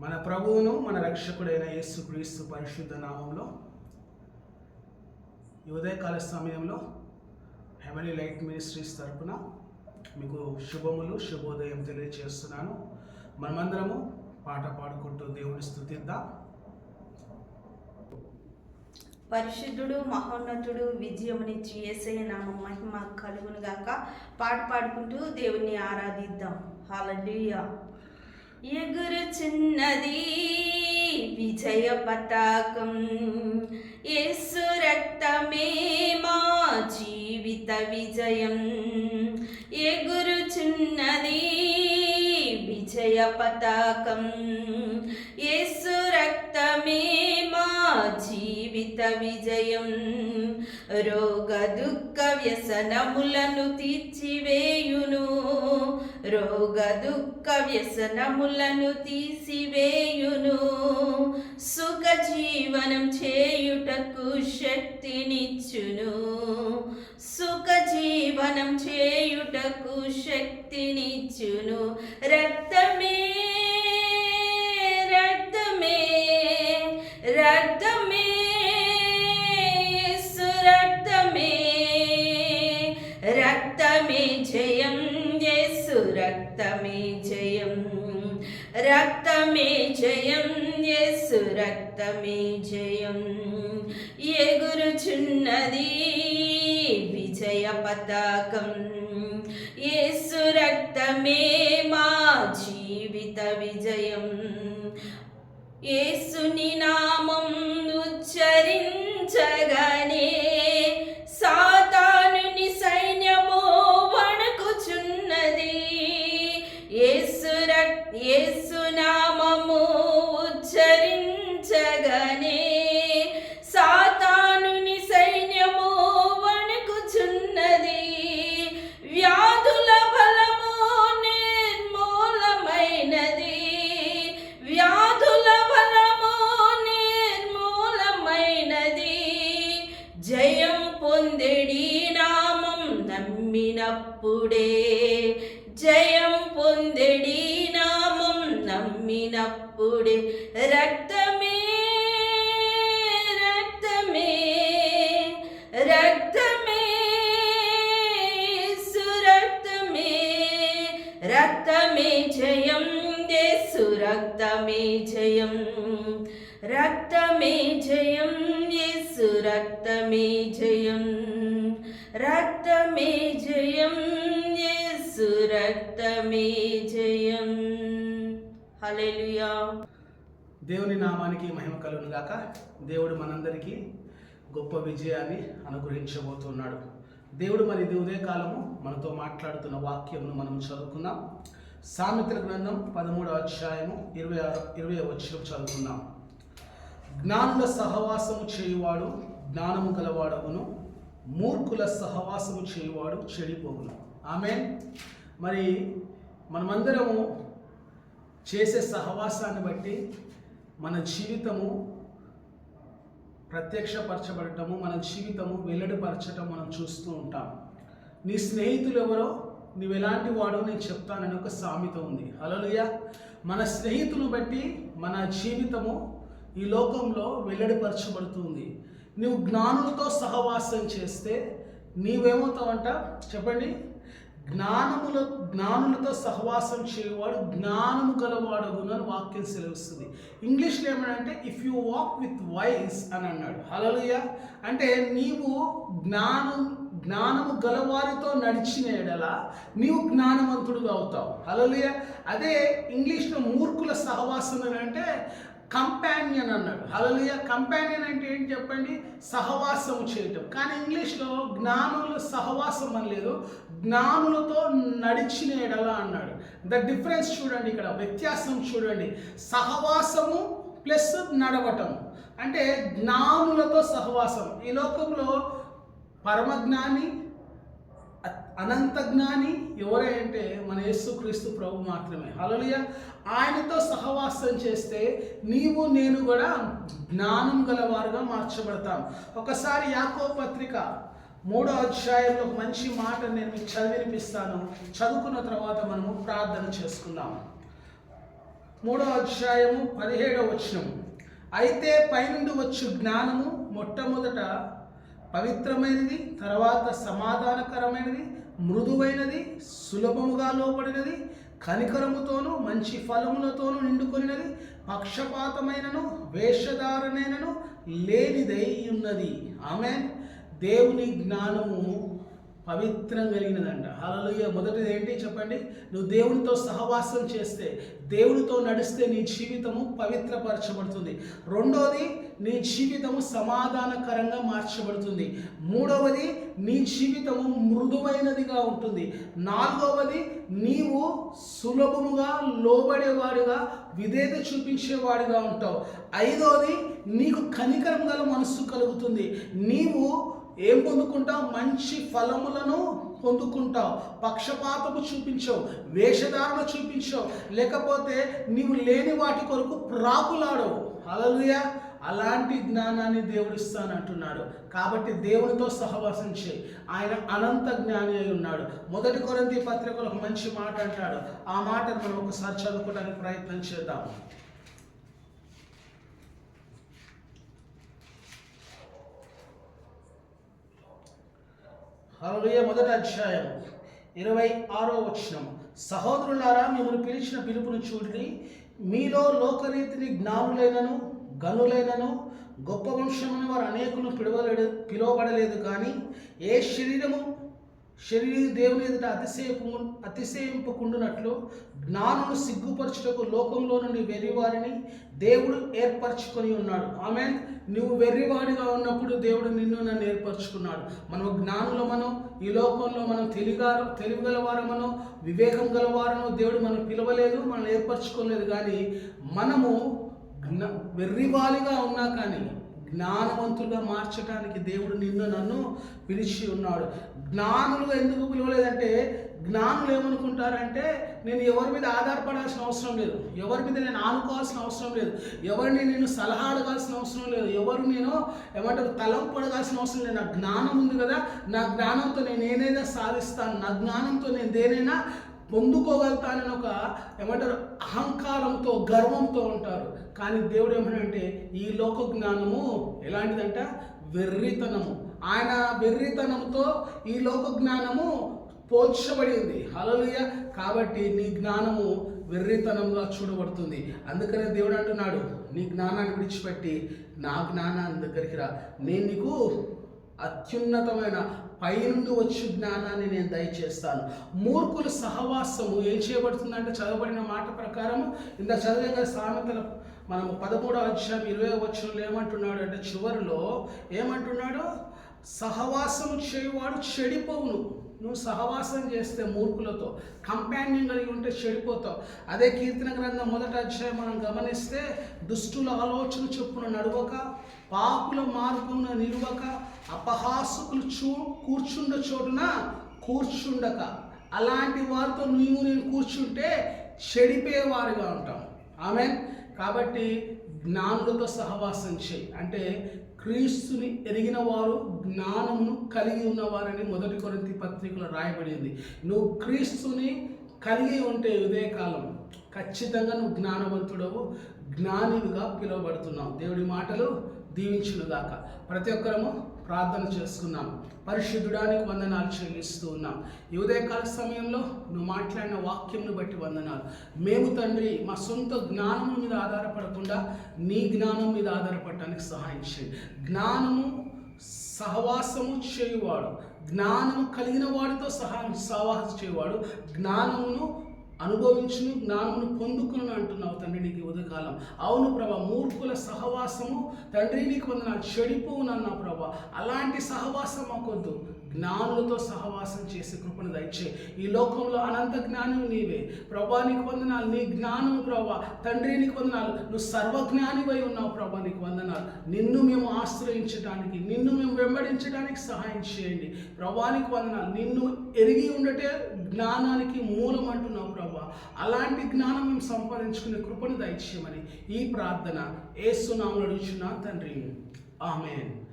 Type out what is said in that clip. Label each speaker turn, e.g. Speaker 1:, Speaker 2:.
Speaker 1: మన ప్రభువును మన రక్షకుడైన యేసు క్రీస్తు పరిశుద్ధ నామంలో ఈ ఉదయకాల సమయంలో హెవెనీ లైట్ మినిస్ట్రీస్ తరపున మీకు శుభములు శుభోదయం తెలియజేస్తున్నాను మనమందరము పాట పాడుకుంటూ దేవుని స్థుతిద్దాం.
Speaker 2: పరిశుద్ధుడు మహోన్నతుడు విజయమునిచ్చి ఏసే నామం మహిమ కలుగునుగాక. పాట పాడుకుంటూ దేవుణ్ణి ఆరాధిద్దాం. హల్లెలూయా ఎగురుచున్నది విజయ పతాకం. యేసు రక్తమే మా జీవిత విజయం. ఎగురుచున్నది విజయ పతాకం. యేసు రక్తమే మా జీవిత విజయం. రోగ దుఃఖ వ్యసనములను తీర్చివే రోగ దుఃఖ వ్యసనములను తీసివేయును. సుఖ జీవనం చేయుటకు శక్తినిచ్చును. సుఖ జీవనం చేయుటకు శక్తినిచ్చును. రక్త యేసు రక్తమే జయం. ఎగురుచున్నది విజయ పతాకం. యేసు రక్తమే మా జీవిత విజయం. యేసుని నామం ఉచ్చరించ పొందెడి నామం నమ్మినప్పుడే రక్తమే రక్తమే రక్తమే సురక్తమే రక్తమే జయం యేసు రక్తమే జయం రక్తమే జయం యేసు రక్తమే జయం రక్తమే జయం. యేసు రక్తమే జయం. హల్లెలూయా.
Speaker 1: దేవుని నామానికి మహిమ కలుగును గాక. దేవుడు మనందరికీ గొప్ప విజయాన్ని అనుగ్రహించబోతున్నాడు. దేవుడు మరి ఇది ఉదయకాలము మనతో మాట్లాడుతున్న వాక్యమును మనం చదువుకుందాం. సామెతల గ్రంథం పదమూడవ అధ్యాయము ఇరవై ఆరు ఇరవై వచ్చిన చదువుకుందాం. జ్ఞానుల సహవాసము చేయువాడు జ్ఞానము గలవాడవును మూర్ఖుల సహవాసము చేయువాడు చెడిపోవును ఆమె మరి మనమందరము చేసే సహవాసాన్ని బట్టి మన జీవితము ప్రత్యక్షపరచబడటము మన జీవితము వెల్లడిపరచటం మనం చూస్తూ ఉంటాం. నీ స్నేహితులు ఎవరో నువ్వు ఎలాంటి వాడో నేను చెప్తానని ఒక సామెత ఉంది. అలలుయ మన స్నేహితులు బట్టి మన జీవితము ఈ లోకంలో వెల్లడిపరచబడుతుంది. నువ్వు జ్ఞానులతో సహవాసం చేస్తే నీవేమవుతావంట? చెప్పండి. జ్ఞానముల జ్ఞానులతో సహవాసం చేయవాడు జ్ఞానము గలవాడగును అని వాక్యం సెలవుస్తుంది. ఇంగ్లీష్లో ఏమంటే if you walk with wise అని అన్నాడు. హలలుయ అంటే నీవు జ్ఞానం జ్ఞానము గలవారితో నడిచిన ఎడల నీవు జ్ఞానవంతుడుగా అవుతావు. హలలుయ అదే ఇంగ్లీష్లో మూర్ఖుల సహవాసం అని అంటే కంపానియన్ అన్నాడు. హలలుయ కంపానియన్ అంటే ఏంటి చెప్పండి? సహవాసం చేయటం. కానీ ఇంగ్లీష్లో జ్ఞానులు సహవాసం అని లేదు. జ్ఞానులతో నడిచిన ఎడలా అన్నాడు. ద డిఫరెన్స్ చూడండి ఇక్కడ. వ్యత్యాసం చూడండి. సహవాసము ప్లస్ నడవటం. అంటే జ్ఞానులతో సహవాసం. ఈ లోకంలో పరమజ్ఞాని అనంత జ్ఞాని ఎవరే అంటే మన యేసుక్రీస్తు ప్రభు మాత్రమే. అలలియ ఆయనతో సహవాసం చేస్తే నీవు నేను కూడా జ్ఞానం గలవారుగా మార్చబడతాం. ఒకసారి యాకో పత్రిక మూడో అధ్యాయంలో ఒక మంచి మాట నేను మీకు చదివినిపిస్తాను చదువుకున్న తర్వాత మనము ప్రార్థన చేసుకుందాం. మూడో అధ్యాయము పదిహేడవ వచనం. అయితే పైనుండి వచ్చు జ్ఞానము మొట్టమొదట పవిత్రమైనది తర్వాత సమాధానకరమైనది మృదువైనది సులభముగా లోపడినది కనికరముతోను మంచి ఫలములతోనూ నిండుకొనినది పక్షపాతమైనను వేషధారణైనను లేనిదై ఉన్నది. ఆమె దేవుని జ్ఞానము పవిత్రం కలిగినదంట. హల్లెలూయా మొదటిది ఏంటి చెప్పండి? నువ్వు దేవునితో సహవాసం చేస్తే దేవునితో నడిస్తే నీ జీవితము పవిత్రపరచబడుతుంది. రెండవది నీ జీవితము సమాధానకరంగా మార్చబడుతుంది. మూడవది నీ జీవితము మృదువైనదిగా ఉంటుంది. నాలుగవది నీవు సులభముగా లోబడేవాడిగా విధేత చూపించేవాడిగా ఉంటావు. ఐదవది నీకు కనికరం గల మనస్సు కలుగుతుంది. నీవు ఏం పొందుకుంటావు? మంచి ఫలములను పొందుకుంటావు. పక్షపాతము చూపించవు వేషధారణ చూపించవు. లేకపోతే నీవు లేని వాటి కొరకు ప్రాకులాడవు. అలలుయా అలాంటి జ్ఞానాన్ని దేవుడిస్తానంటున్నాడు కాబట్టి దేవునితో సహవాసం చేయి. ఆయన అనంత జ్ఞాని అయి ఉన్నాడు. మొదటి కొరంతి పత్రికలో ఒక మంచి మాట అంటాడు. ఆ మాటను మనం ఒకసారి చదువుకోవడానికి ప్రయత్నం చేద్దాం. హల్లెలూయా మొదటి అధ్యాయం ఇరవై ఆరో వచనం. సహోదరులారా మిమ్మల్ని పిలిచిన పిలుపును చూడండి. మీలో లోకరీతిని జ్ఞానులైనను గనులైనను గొప్ప వంశమున వారు అనేకులు పిలువలేడు పిలువబడలేదు కానీ ఏ శరీరము శరీర దేవుని ఎదుట అతిశయపు అతిశయింపకుండునట్లు జ్ఞానులు సిగ్గుపరచుటకు లోకంలో నుండి వెర్రివారిని దేవుడు ఏర్పరచుకొని ఉన్నాడు. ఆమె నువ్వు వెర్రివాడిగా ఉన్నప్పుడు దేవుడు నిన్ను నన్ను ఏర్పరచుకున్నాడు. మనం జ్ఞానంలో మనం ఈ లోకంలో మనం తెలివిగా తెలివిగలవారమనో వివేకం గలవారనో దేవుడు మనం పిలవలేదు మనం ఏర్పరచుకోలేదు. కానీ మనము వెర్రివాలిగా ఉన్నా కానీ జ్ఞానవంతులుగా మార్చడానికి దేవుడు నిన్ను నన్ను పిలిచి ఉన్నాడు. జ్ఞానులుగా ఎందుకు పిలవలేదంటే జ్ఞానులు ఏమనుకుంటారంటే నేను ఎవరి మీద ఆధారపడాల్సిన అవసరం లేదు. ఎవరి మీద నేను ఆనుకోవాల్సిన అవసరం లేదు. ఎవరిని నేను సలహా అడగాల్సిన అవసరం లేదు. ఎవరు నేను ఏమంటారు తలంపు అడగాల్సిన అవసరం లేదు. నా జ్ఞానం ఉంది కదా నా జ్ఞానంతో నేను ఏదైనా సాధిస్తాను. నా జ్ఞానంతో నేను దేనైనా పొందుకోగలుగుతానని ఒక ఏమంటారు అహంకారంతో గర్వంతో ఉంటారు. కానీ దేవుడు ఏమంటే ఈ లోక జ్ఞానము ఎలాంటిదంట? వెర్రితనము. ఆయన వెర్రితనంతో ఈ లోక జ్ఞానము పోల్చబడింది. హలలుయ కాబట్టి నీ జ్ఞానము వెర్రితనంగా చూడబడుతుంది. అందుకనే దేవుడు అంటున్నాడు నీ జ్ఞానాన్ని విడిచిపెట్టి నా జ్ఞానాన్ని దగ్గరికి రా. నేను నీకు అత్యున్నతమైన పైనుండి వచ్చి జ్ఞానాన్ని నేను దయచేస్తాను. మూర్ఖుల సహవాసము ఏం చేయబడుతుందంటే చదవబడిన మాట ప్రకారము ఇంత చదివే సామెతల మనము పదమూడవ అధ్యాయం ఇరవై వచ్చంలో ఏమంటున్నాడు అంటే చివరిలో ఏమంటున్నాడు? సహవాసం చేయువాడు చెడిపోవును. నువ్వు సహవాసం చేస్తే మూర్ఖులతో కంపానియన్ కలిగి ఉంటే చెడిపోతావు. అదే కీర్తన గ్రంథం మొదట అధ్యాయం మనం గమనిస్తే దుష్టుల ఆలోచన చొప్పున నడవక పాపుల మార్గమున నిలువక అపహాసకులు చూ కూర్చుండ చోటున కూర్చుండక. అలాంటి వారితో నువ్వు నేను కూర్చుంటే చెడిపోయేవారుగా ఉంటాం ఆమె కాబట్టి జ్ఞానులతో సహవాసం చేయి. అంటే క్రీస్తుని ఎరిగిన వారు జ్ఞానమును కలిగి ఉన్నవారని మొదటి కొరింతి పత్రికలో రాయబడింది. నువ్వు క్రీస్తుని కలిగి ఉంటే ఉదయకాలం ఖచ్చితంగా నువ్వు జ్ఞానవంతుడవు జ్ఞానివిగా పిలువబడుతున్నావు. దేవుడి మాటలు దీవించునుగాక. ప్రతి ఒక్కరము ప్రార్థన చేసుకున్నాం. పరిశుద్ధుడానికి వందనాలు చెల్లిస్తూ ఉన్నాం. ఈ ఉదయకాల సమయంలో నువ్వు మాట్లాడిన వాక్యంను బట్టి వందనాలు. మేము తండ్రి మా సొంత జ్ఞానం మీద ఆధారపడకుండా నీ జ్ఞానం మీద ఆధారపడటానికి సహాయం చేయండి జ్ఞానము సహవాసము చేయువాడు. జ్ఞానము కలిగిన వాడితో సహా సహవాసం చేయవాడు. జ్ఞానమును అనుభవించును జ్ఞానమును పొందుకును అంటున్నావు తండ్రి నీకు ఉదయకాలం. అవును ప్రభా మూర్ఖుల సహవాసము తండ్రి నీకు వందనాలు చెడిపోవునన్నా ప్రభా. అలాంటి సహవాసం మాకొద్దు. జ్ఞానులతో సహవాసం చేసే కృపను దయచే. ఈ లోకంలో అనంత జ్ఞానం నీవే. ప్రభా నీకు వందనాలు. నీ జ్ఞానము ప్రభా తండ్రి నీకు వందనాలు. నువ్వు సర్వజ్ఞానివై ఉన్నావు ప్రభా నీకు వందనాలు. నిన్ను మేము ఆశ్రయించడానికి నిన్ను మేము వెంబడించడానికి సహాయం చేయండి. ప్రభానికి వందనాలు. నిన్ను ఎరిగి ఉండటే జ్ఞానానికి మూలం అంటున్నావు ప్రభా. అలాంటి జ్ఞానం మేము సంపాదించుకునే కృపను దయచేయమని ఈ ప్రార్థన. ఏసునామలు అడుగుచున్నా తండ్రి. ఆమెన్.